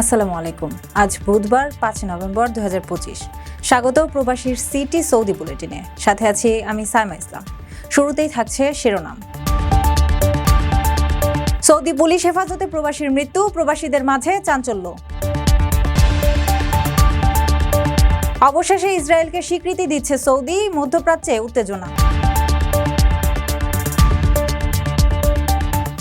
আসসালামু আলাইকুম। আজ বুধবার, পাঁচ নভেম্বর দু স্বাগত প্রবাসীর সিটি সৌদি বুলেটিনে। সাথে আছি আমি সাইমা ইসলাম। শুরুতেই থাকছে শিরোনাম। সৌদি পুলিশ হেফাজতে প্রবাসীর মৃত্যু, প্রবাসীদের মাঝে চাঞ্চল্য। অবশেষে ইসরায়েলকে স্বীকৃতি দিচ্ছে সৌদি, মধ্যপ্রাচ্যে উত্তেজনা।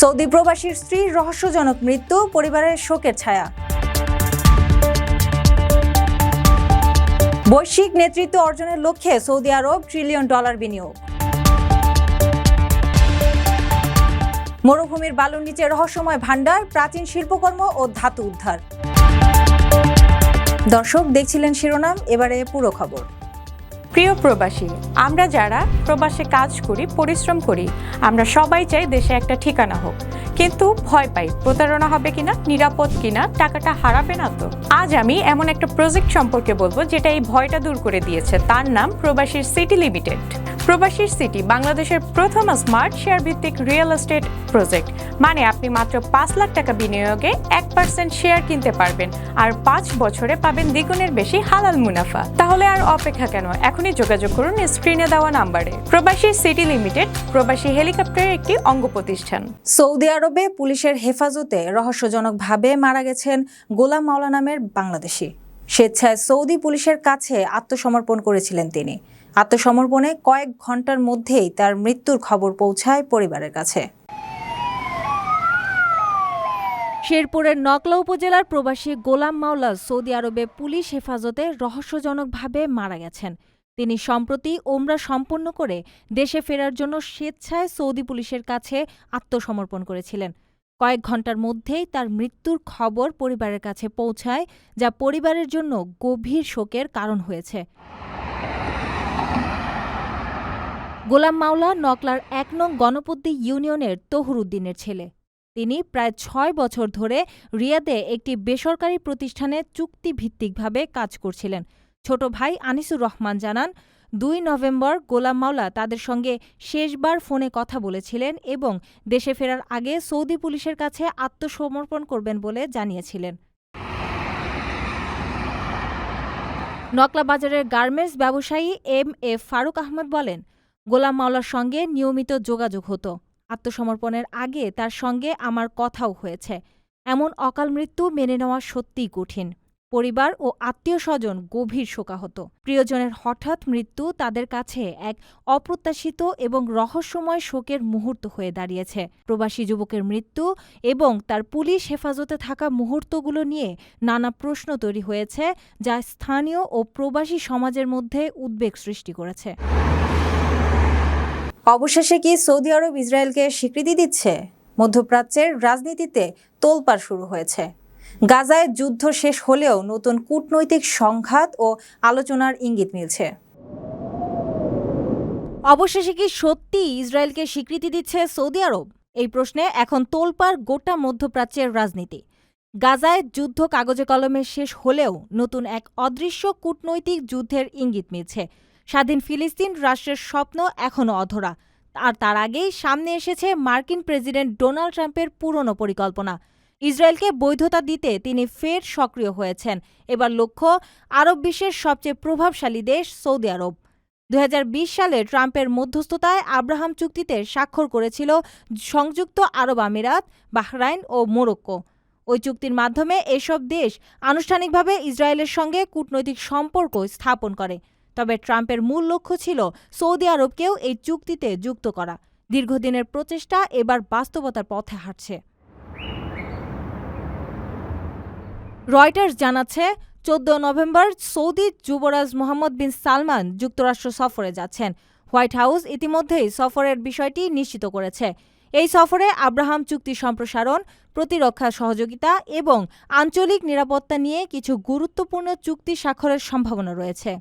সৌদি প্রবাসীর স্ত্রীর রহস্যজনক মৃত্যু, পরিবারের শোকের ছায়া। বৈশ্বিক নেতৃত্ব অর্জনের লক্ষ্যে সৌদি আরব ট্রিলিয়ন ডলার বিনিয়োগ। মরুভূমির বালুর নিচে রহস্যময় ভাণ্ডার, প্রাচীন শিল্পকর্ম ও ধাতু উদ্ধার। দর্শক, দেখছিলেন শিরোনাম, এবারে পুরো খবর। প্রিয় প্রবাসী, আমরা যারা প্রবাসে কাজ করি, পরিশ্রম করি, আমরা সবাই চাই দেশে একটা ঠিকানা হোক। কিন্তু ভয় পাই, প্রতারণা হবে কিনা, নিরাপদ কিনা, টাকাটা হারাবে না তো? আজ আমি এমন একটা প্রজেক্ট সম্পর্কে বলব, যেটা এই ভয়টা দূর করে দিয়েছে। তার নাম প্রবাসীর সিটি লিমিটেড। প্রবাসীর সিটি বাংলাদেশের প্রথম স্মার্ট শেয়ার ভিত্তিক রিয়েল এস্টেট প্রজেক্ট। মানে আপনি মাত্র পাঁচ লাখ টাকা বিনিয়োগে এক পার্সেন্ট শেয়ার কিনতে পারবেন আর পাঁচ বছরে পাবেন দ্বিগুণের বেশি হালাল মুনাফা। তাহলে আর অপেক্ষা কেন? এখনই যোগাযোগ করুন স্ক্রিনে দেওয়া নাম্বারে। প্রবাসী সিটি লিমিটেড, প্রবাসী হেলিকপ্টারের একটি অঙ্গ প্রতিষ্ঠান। সৌদি আরবে পুলিশের হেফাজতে রহস্যজনকভাবে মারা গেছেন গোলাম মাওলা নামের বাংলাদেশি। স্বেচ্ছায় সৌদি পুলিশের কাছে আত্মসমর্পণ করেছিলেন তিনি। আত্মসমর্পণে কয়েক ঘণ্টার মধ্যেই তার মৃত্যুর খবর পৌঁছায় পরিবারের কাছে। শেরপুরের নকলা উপজেলার প্রবাসী গোলাম মাওলা সৌদি আরবে পুলিশ হেফাজতে রহস্যজনকভাবে মারা গেছেন। তিনি সম্প্রতি ওমরা সম্পন্ন করে দেশে ফেরার জন্য স্বেচ্ছায় সৌদি পুলিশের কাছে আত্মসমর্পণ করেছিলেন। কয়েক ঘণ্টার মধ্যেই তার মৃত্যুর খবর পরিবারের কাছে পৌঁছায়, যা পরিবারের জন্য গভীর শোকের কারণ হয়েছে। গোলাম মাওলা নকলার এক নং গণপতি ইউনিয়নের তহুরুদ্দিনের ছেলে। তিনি প্রায় ছয় বছর ধরে রিয়াদে একটি বেসরকারি প্রতিষ্ঠানে চুক্তিভিত্তিকভাবে কাজ করছিলেন। ছোট ভাই আনিসুর রহমান জানান, দুই নভেম্বর গোলাম মাওলা তাদের সঙ্গে শেষবার ফোনে কথা বলেছিলেন এবং দেশে ফেরার আগে সৌদি পুলিশের কাছে আত্মসমর্পণ করবেন বলে জানিয়েছিলেন। নকলা বাজারের গার্মেন্টস ব্যবসায়ী এম এ ফারুক আহমদ বলেন গোলাম মাওলার সঙ্গে নিয়মিত যোগাযোগ হতো। আত্মসমর্পণের আগে তার সঙ্গে আমার কথাও হয়েছে। এমন অকাল মৃত্যু মেনে নেওয়া সত্যিই কঠিন। পরিবার ও আত্মীয় স্বজন গভীর শোকাহত। প্রিয়জনের হঠাৎ মৃত্যু তাদের কাছে এক অপ্রত্যাশিত এবং রহস্যময় শোকের মুহূর্ত হয়ে দাঁড়িয়েছে। প্রবাসী যুবকের মৃত্যু এবং তার পুলিশ হেফাজতে থাকা মুহূর্তগুলো নিয়ে নানা প্রশ্ন তৈরি হয়েছে, যা স্থানীয় ও প্রবাসী সমাজের মধ্যে উদ্বেগ সৃষ্টি করেছে। অবশেষে কি সৌদি আরব ইসরায়েলকে স্বীকৃতি দিচ্ছে? মধ্যপ্রাচ্যের রাজনীতিতে তোলপাড় শুরু হয়েছে। গাজায় যুদ্ধ শেষ হলেও নতুন কূটনৈতিক সংঘাত ও আলোচনার ইঙ্গিত মিলছে। অবশেষে কি সত্যি ইসরায়েলকে স্বীকৃতি দিচ্ছে সৌদি আরব? এই প্রশ্নে এখন তোলপাড় গোটা মধ্যপ্রাচ্যের রাজনীতি। গাজায় যুদ্ধ কাগজে কলমে শেষ হলেও নতুন এক অদৃশ্য কূটনৈতিক যুদ্ধের ইঙ্গিত মিলছে। স্বাধীন ফিলিস্তিন রাষ্ট্রের স্বপ্ন এখনও অধরা। আর তার আগেই সামনে এসেছে মার্কিন প্রেসিডেন্ট ডোনাল্ড ট্রাম্পের পুরনো পরিকল্পনা। ইসরায়েলকে বৈধতা দিতে তিনি ফের সক্রিয় হয়েছেন। এবার লক্ষ্য, আরব বিশ্বের সবচেয়ে প্রভাবশালী দেশ সৌদি আরব। দু হাজার বিশ সালে ট্রাম্পের মধ্যস্থতায় আব্রাহাম চুক্তিতে স্বাক্ষর করেছিল সংযুক্ত আরব আমিরাত, বাহরাইন ও মোরক্কো। ওই চুক্তির মাধ্যমে এসব দেশ আনুষ্ঠানিকভাবে ইসরায়েলের সঙ্গে কূটনৈতিক সম্পর্ক স্থাপন করে। তবে ট্রাম্পের মূল লক্ষ্য ছিল সৌদি আরবকেও এই চুক্তিতে যুক্ত করা। দীর্ঘদিনের প্রচেষ্টা এবার বাস্তবতার পথে হাঁটছে। রয়টার্স জানাচ্ছে, চোদ্দ নভেম্বর সৌদি যুবরাজ মোহাম্মদ বিন সালমান যুক্তরাষ্ট্র সফরে যাচ্ছেন। হোয়াইট হাউস ইতিমধ্যেই সফরের বিষয়টি নিশ্চিত করেছে। এই সফরে আব্রাহাম চুক্তি সম্প্রসারণ, প্রতিরক্ষা সহযোগিতা এবং আঞ্চলিক নিরাপত্তা নিয়ে কিছু গুরুত্বপূর্ণ চুক্তি স্বাক্ষরের সম্ভাবনা রয়েছে।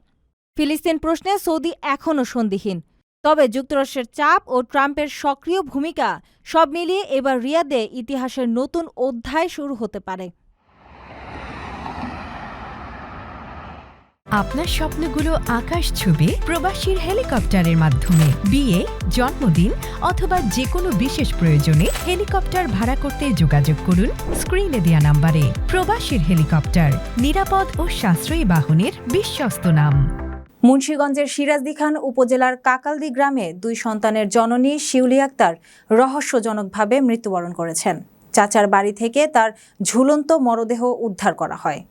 ফিলিস্তিন প্রশ্নে সৌদি এখনও সন্দিহীন। তবে যুক্তরাষ্ট্রের চাপ ও ট্রাম্পের সক্রিয় ভূমিকা সব মিলিয়ে এবার রিয়াদে ইতিহাসের নতুন অধ্যায় শুরু হতে পারে। আপনার স্বপ্নগুলো আকাশ ছুবে প্রবাসীর হেলিকপ্টারের মাধ্যমে। বিয়ে, জন্মদিন অথবা যে কোনো বিশেষ প্রয়োজনে হেলিকপ্টার ভাড়া করতে যোগাযোগ করুন স্ক্রিনে দেয়া নাম্বারে। প্রবাসীর হেলিকপ্টার, নিরাপদ ও সাশ্রয়ী বাহনের বিশ্বস্ত নাম। মুন্সীগঞ্জের সিরাজদি খান উপজেলার কাকালদি গ্রামে দুই সন্তানের জননী শিউলি আক্তার রহস্যজনকভাবে মৃত্যুবরণ করেছেন। চাচার বাড়ি থেকে তার ঝুলন্ত মরদেহ উদ্ধার করা হয়।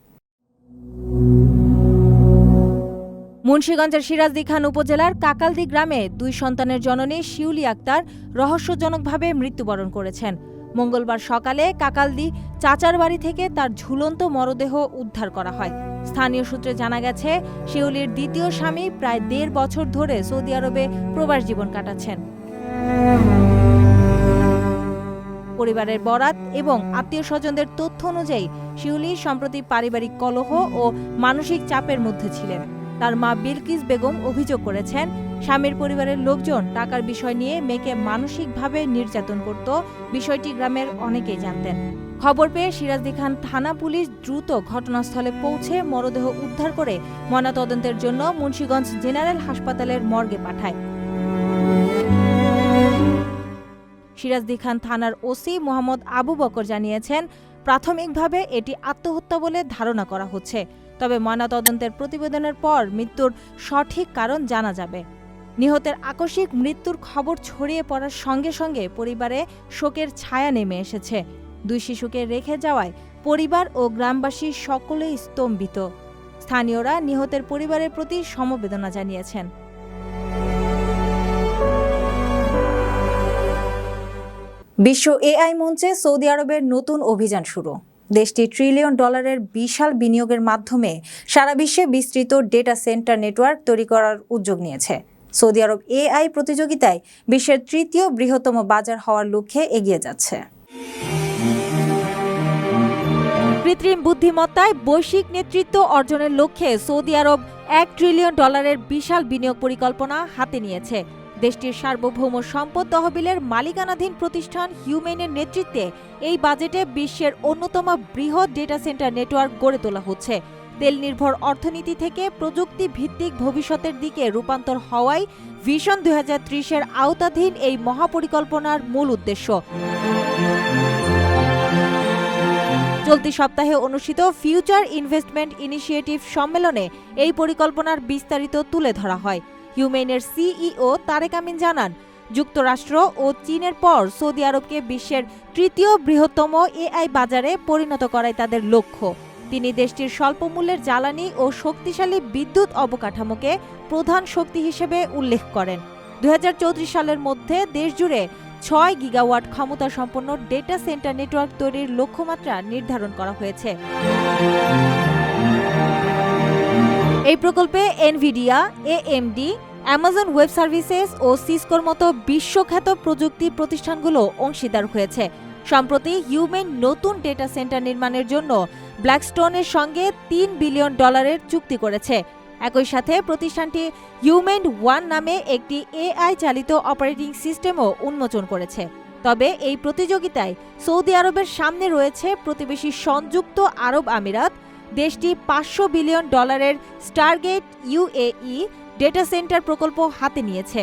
মুন্সীগঞ্জের সিরাজদি খান উপজেলার কাকালদি গ্রামে দুই সন্তানের জননী শিউলি আক্তার রহস্যজনকভাবে মৃত্যুবরণ করেছেন। মঙ্গলবার সকালে কাকালদি চাচার বাড়ি থেকে তার ঝুলন্ত মরদেহ উদ্ধার করা হয়। স্থানীয় সূত্রে জানা গেছে, শিউলির দ্বিতীয় স্বামী প্রায় দেড় বছর ধরে সৌদি আরবে প্রবাস জীবন কাটাচ্ছেন। পরিবারের বরাত এবং আত্মীয় স্বজনদের তথ্য অনুযায়ী, শিউলি সম্প্রতি পারিবারিক কলহ ও মানসিক চাপের মধ্যে ছিলেন। তার মা বিলকিস বেগম অভিযোগ করেছেন, স্বামীর পরিবারের লোকজন টাকার বিষয় নিয়ে মেয়েকে মানসিকভাবে নির্যাতন করত। বিষয়টি গ্রামের অনেকেই জানতেন। খবর পেয়ে সিরাজদি খান থানা পুলিশ দ্রুত ঘটনাস্থলে পৌঁছে মরদেহ উদ্ধার করে ময়নাতদন্তের জন্য মুন্সীগঞ্জ জেনারেল হাসপাতালের মর্গে পাঠায়। সিরাজদি খান থানার ওসি মোহাম্মদ আবু বকর জানিয়েছেন, প্রাথমিকভাবে এটি আত্মহত্যা বলে ধারণা করা হচ্ছে, তবে ময়নাতদন্তের প্রতিবেদনের পর মৃত্যুর সঠিক কারণ জানা যাবে। নিহতের আকস্মিক মৃত্যুর খবর ছড়িয়ে পড়ার সঙ্গে সঙ্গে পরিবারে শোকের ছায়া নেমে এসেছে। দুই শিশুকে রেখে যাওয়ায় পরিবার ও গ্রামবাসী সকলেই স্তম্ভিত। স্থানীয়রা নিহতের পরিবারের প্রতি সমবেদনা জানিয়েছেন। বিশ্ব এআই মঞ্চে সৌদি আরবের নতুন অভিযান শুরু। দেশটি ট্রিলিয়ন ডলারের বিশাল বিনিয়োগের মাধ্যমে সারা বিশ্বে বিস্তৃত ডেটা সেন্টার নেটওয়ার্ক তৈরি করার উদ্যোগ নিয়েছে। সৌদি আরব এআই প্রতিযোগিতায় বিশ্বের তৃতীয় বৃহত্তম বাজার হওয়ার লক্ষ্যে এগিয়ে যাচ্ছে। কৃত্রিম বুদ্ধিমত্তায় বৈশ্বিক নেতৃত্ব অর্জনের লক্ষ্যে সৌদি আরব এক ট্রিলিয়ন ডলারের বিশাল বিনিয়োগ পরিকল্পনা হাতে নিয়েছে। দেশটির সার্বভৌম সম্পদ তহবিলের মালিকানাধীন প্রতিষ্ঠান হিউমেনের নেতৃত্বে এই বাজেটে বিশ্বের অন্যতম বৃহৎ ডেটা সেন্টার নেটওয়ার্ক গড়ে তোলা হচ্ছে। তেল নির্ভর অর্থনীতি থেকে প্রযুক্তি ভিত্তিক ভবিষ্যতের দিকে রূপান্তর হওয়াই ভিশন দুই ত্রিশের আওতাধীন এই মহাপরিকল্পনার মূল উদ্দেশ্য। চলতি সপ্তাহে অনুষ্ঠিত ফিউচার ইনভেস্টমেন্ট ইনিশিয়েটিভ সম্মেলনে এই পরিকল্পনার বিস্তারিত তুলে ধরা হয়। হিউমেনের সিইও তারেক আমিন জানান, যুক্তরাষ্ট্র ও চীনের পর সৌদি আরবকে বিশ্বের তৃতীয় বৃহত্তম এআই বাজারে পরিণত করাই তাদের লক্ষ্য। তিনি দেশটির স্বল্পমূল্যের জ্বালানি ও শক্তিশালী বিদ্যুৎ অবকাঠামোকে প্রধান শক্তি হিসেবে উল্লেখ করেন। দু হাজার চৌত্রিশ সালের মধ্যে দেশজুড়ে ছয় গিগাওয়াট ক্ষমতা সম্পন্ন ডেটা সেন্টার নেটওয়ার্ক তৈরির লক্ষ্যমাত্রা নির্ধারণ করা হয়েছে। এই প্রকল্পে Nvidia AMD Amazon web services ও সিসকোর মতো বিশ্বখ্যাত প্রযুক্তি প্রতিষ্ঠানগুলো অংশীদার হয়েছে। সম্প্রতি হিউম্যান নতুন ডেটা সেন্টার নির্মাণের জন্য ব্ল্যাকস্টোনের সঙ্গে তিন বিলিয়ন ডলারের চুক্তি করেছে। একই সাথে প্রতিষ্ঠানটি হিউম্যান ওয়ান নামে একটি এআই চালিত অপারেটিং সিস্টেমও উন্মোচন করেছে। তবে এই প্রতিযোগিতায় সৌদি আরবের সামনে রয়েছে প্রতিবেশী সংযুক্ত আরব আমিরাত, দেশটি পাঁচশো বিলিয়ন ডলারের স্টারগেট ইউএই ডেটা সেন্টার প্রকল্প হাতে নিয়েছে।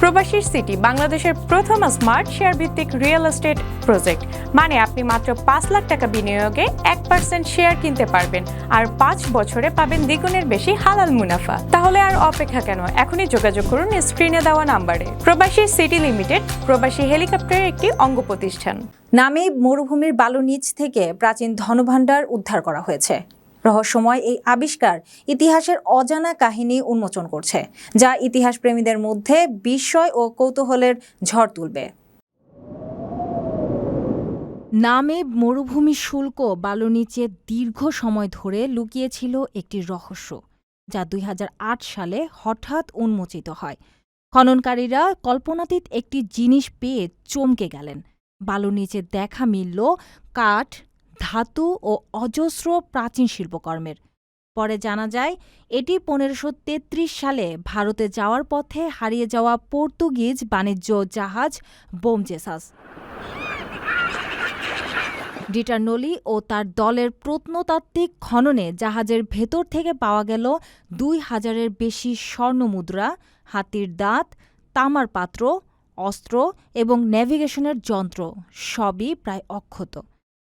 প্রবাসীর সিটি, বাংলাদেশের প্রথম স্মার্ট শেয়ার ভিত্তিক রিয়েল এস্টেট প্রজেক্ট। মানে আপনি মাত্র পাঁচ লাখ টাকা বিনিয়োগে এক পার্সেন্ট শেয়ার কিনতে পারবেন আর পাঁচ বছরে পাবেন দ্বিগুণের বেশি হালাল মুনাফা। তাহলে আর অপেক্ষা কেন? এখনই যোগাযোগ করুন স্ক্রিনে দেওয়া নাম্বারে। প্রবাসী সিটি লিমিটেড, প্রবাসী হেলিকপ্টারের একটি অঙ্গ প্রতিষ্ঠান নামে মরুভূমির বালু নিচ থেকে প্রাচীন ধনভাণ্ডার উদ্ধার করা হয়েছে। রহস্যময় এই আবিষ্কার ইতিহাসের অজানা কাহিনী উন্মোচন করছে, যা ইতিহাস প্রেমীদের মধ্যে বিস্ময় ও কৌতূহলের ঝড় তুলবে। নামে মরুভূমি শুল্ক বালু নিচে দীর্ঘ সময় ধরে লুকিয়েছিল একটি রহস্য, যা দুই হাজার আট সালে হঠাৎ উন্মোচিত হয়। খননকারীরা কল্পনাতীত একটি জিনিস পেয়ে চমকে গেলেন। বালু নিচে দেখা মিলল কাঠ ধাতু ও অজস্র প্রাচীন শিল্পকর্মের। পরে জানা যায়, এটি পনেরোশো সালে ভারতে যাওয়ার পথে হারিয়ে যাওয়া পর্তুগিজ বাণিজ্য জাহাজ বোমজেসাস। ডিটারনলি ও তার দলের প্রত্নতাত্ত্বিক খননে জাহাজের ভেতর থেকে পাওয়া গেল দুই হাজারের বেশি স্বর্ণমুদ্রা হাতির দাঁত, তামার পাত্র, অস্ত্র এবং নেভিগেশনের যন্ত্র, সবই প্রায় অক্ষত।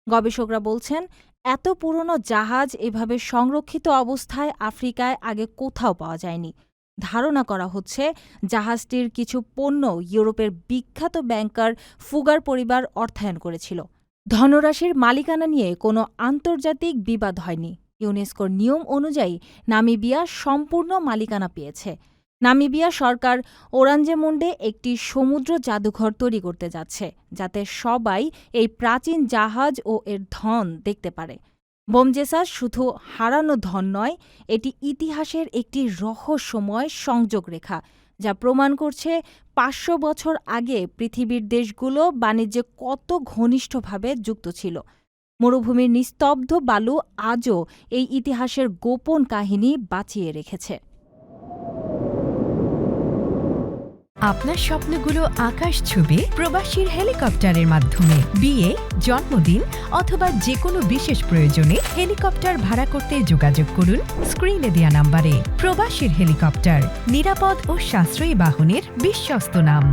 গবেষকরা বলছেন, এত পুরনো জাহাজ এভাবে সংরক্ষিত অবস্থায় আফ্রিকায় আগে কোথাও পাওয়া যায়নি। ধারণা করা হচ্ছে, জাহাজটির কিছু পণ্য ইউরোপের বিখ্যাত ব্যাংকার ফুগার পরিবার অর্থায়ন করেছিল। ধনরাশির মালিকানা নিয়ে কোনো আন্তর্জাতিক বিবাদ হয়নি। ইউনেস্কোর নিয়ম অনুযায়ী, নামিবিয়া সম্পূর্ণ মালিকানা পেয়েছে। নামিবিয়া সরকার ওরাঞ্জেমুন্ডে একটি সমুদ্র জাদুঘর তৈরি করতে যাচ্ছে, যাতে সবাই এই প্রাচীন জাহাজ ও এর ধন দেখতে পারে। বোমজেসাস শুধু হারানো ধন নয়, এটি ইতিহাসের একটি রহস্যময় সংযোগ রেখা, যা প্রমাণ করছে পাঁচশো বছর আগে পৃথিবীর দেশগুলো বাণিজ্যে কত ঘনিষ্ঠভাবে যুক্ত ছিল। মরুভূমির নিস্তব্ধ বালু আজও এই ইতিহাসের গোপন কাহিনী বাঁচিয়ে রেখেছে। আপনার স্বপ্নগুলো আকাশ ছুবে প্রবাসীর হেলিকপ্টারের মাধ্যমে। বিয়ে, জন্মদিন অথবা যে কোনো বিশেষ প্রয়োজনে হেলিকপ্টার ভাড়া করতে যোগাযোগ করুন স্ক্রিনে দেয়া নাম্বারে। প্রবাসীর হেলিকপ্টার, নিরাপদ ও সাশ্রয়ী বাহনের বিশ্বস্ত নাম।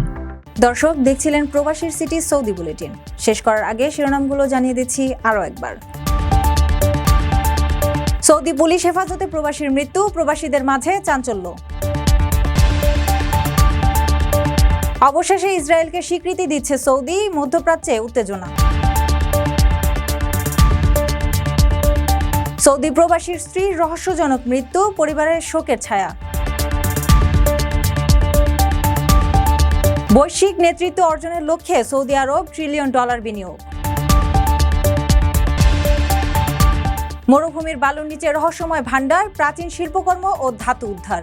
দর্শক, দেখছিলেন প্রবাসীর সিটি সৌদি বুলেটিন। শেষ করার আগে শিরোনামগুলো জানিয়ে দিচ্ছি আরও একবার। সৌদি পুলিশ হেফাজতে প্রবাসীর মৃত্যু, প্রবাসীদের মাঝে চাঞ্চল্য। অবশেষে ইসরায়েলকে স্বীকৃতি দিচ্ছে সৌদি, মধ্যপ্রাচ্যে উত্তেজনা। সৌদি প্রবাসীর স্ত্রীর রহস্যজনক মৃত্যু, পরিবারের শোকের ছায়া। বৈশ্বিক নেতৃত্ব অর্জনের লক্ষ্যে সৌদি আরব ট্রিলিয়ন ডলার বিনিয়োগ। মরুভূমির বালুর নিচে রহস্যময় ভাণ্ডার, প্রাচীন শিল্পকর্ম ও ধাতু উদ্ধার।